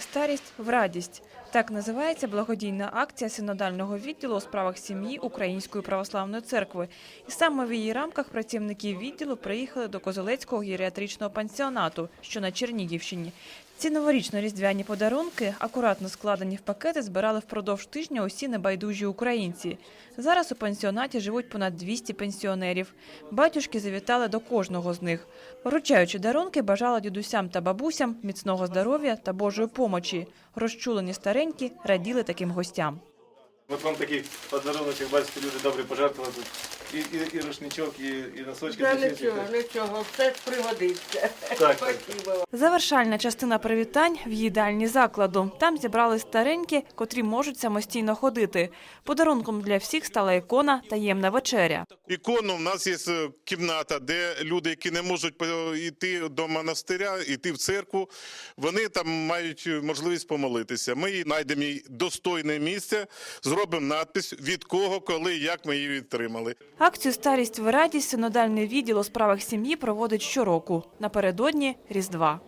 Старість в радість. Так називається благодійна акція синодального відділу у справах сім'ї Української православної церкви. І саме в її рамках працівники відділу приїхали до Козелецького гіріатричного пансіонату, що на Чернігівщині. Ці новорічно-різдвяні подарунки, акуратно складені в пакети, збирали впродовж тижня усі небайдужі українці. Зараз у пансіонаті живуть понад 200 пенсіонерів. Батюшки завітали до кожного з них. Вручаючи дарунки, бажала дідусям та бабусям міцного здоров'я та Божої помочі. Розчулені старенькі раділи таким гостям. От вам такий подарунок, бачите, люди добре пожертвували. І, і, і рушничок, і, і носочки. Да, дитячі. нічого, нічого, все пригодиться. Так, так. Спасибо. Завершальна частина привітань в їдальні закладу. Там зібрались старенькі, котрі можуть самостійно ходити. Подарунком для всіх стала ікона таємна вечеря. Ікону в нас є е, кімната, де люди, які не можуть по- йти до монастиря, йти в церкву, вони там мають можливість помолитися. Ми їй знайдемо їй достойне місце, зробимо надпис від кого, коли, як ми її відтримали. Акцію Старість в радість синодальний відділ у справах сім'ї проводить щороку напередодні Різдва.